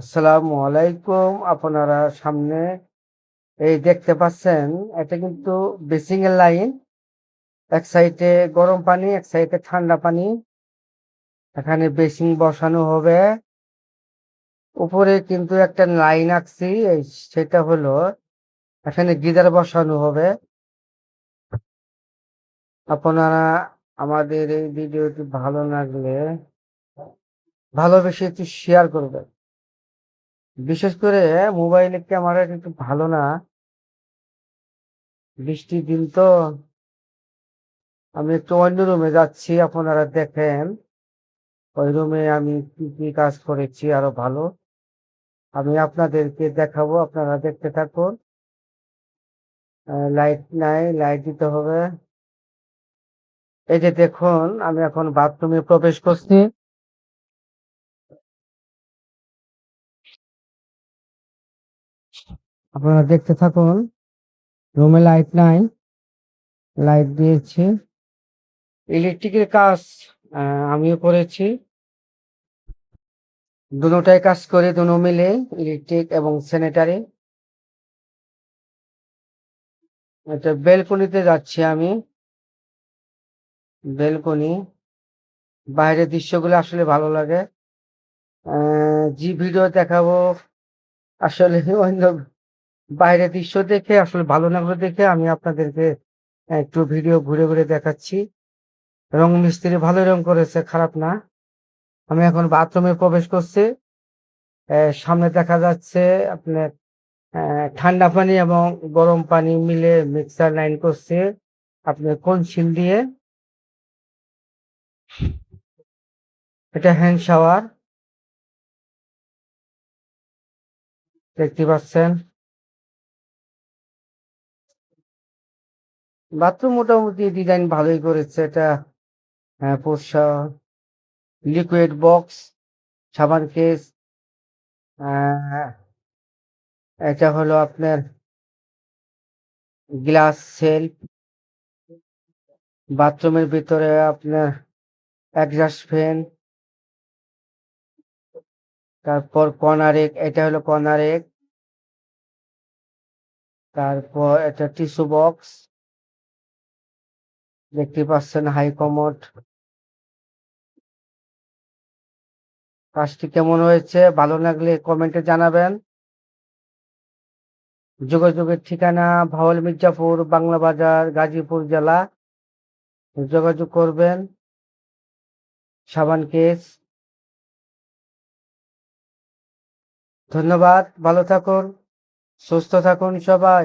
আসসালামু আলাইকুম। আপনারা সামনে এই দেখতে পাচ্ছেন, এটা কিন্তু বেসিং এর লাইন। এক সাইডে গরম পানি, এক সাইডে ঠান্ডা পানি। এখানে বেসিং বসানো হবে। উপরে কিন্তু একটা লাইন আঁকছি সেটা হলো এখানে গিজার বসানো হবে। আপনারা আমাদের এই ভিডিওটি ভালো লাগলে ভালোবেসে একটু শেয়ার করবেন। বিশেষ করে মোবাইলের ক্যামেরা কিন্তু ভালো না। বৃষ্টির দিন তো আমি একটু অন্য রুমে যাচ্ছি, আপনারা দেখেন। ওই রুমে আমি কি কি কাজ করেছি আরও ভালো। আমি আপনাদেরকে দেখাবো, আপনারা দেখতে থাকুন। লাইট নাই লাইট দিতে হবে। এই যে দেখুন, আমি এখন বাথরুমে প্রবেশ করছি। আপনারা দেখতে থাকুন। রুমে লাইট নাই। লাইট দিয়েছি। ইলেকট্রিকের কাজ আমিও করেছি। দুটাই কাজ করে দুটো মিলে, ইলেকট্রিক এবং স্যানিটারি এটা বেলকনিতে যাচ্ছি আমি। বেলকনি বাইরের দৃশ্যগুলো আসলে ভালো লাগে। জি ভিডিও দেখাবো আসলে বাইরের দৃশ্য দেখে, আসলে ভালো লাগল দেখে আমি আপনাদেরকে একটু ভিডিও ঘুরে ঘুরে দেখাচ্ছি। রং মিস্ত্রি ভালো রং করেছে, খারাপ না। আমি এখন বাথরুমে প্রবেশ করছি। সামনে দেখা যাচ্ছে আপনার ঠান্ডা পানি এবং গরম পানি মিলে মিক্সার লাইন করছে আপনার কনসিল দিয়ে। এটা হ্যান্ড শাওয়ার। দেখতে পাচ্ছেন। বাথরুম মোটামুটি ডিজাইন ভালোই করেছে এটা। হ্যাঁ পোষা লিকুইড বক্স, সাবান কেস এটা হলো আপনার গ্লাস সেলফ। বাথরুমের ভিতরে আপনার অ্যাডজাস্ট ফ্যান। তারপর কর্নারেক এটা হলো কর্নারেক তারপর এটা টিস্যু বক্স দেখতে পাচ্ছেন হাই কাজটি কেমন হয়েছে? ভালো লাগলে কমেন্টে জানাবেন। যোগাযোগের ঠিকানা ভাওয়াল মির্জাপুর, বাংলা বাজার, গাজীপুর জেলা। যোগাযোগ করবেন। সাবান কেস। ধন্যবাদ, ভালো থাকুন। সুস্থ থাকুন সবাই।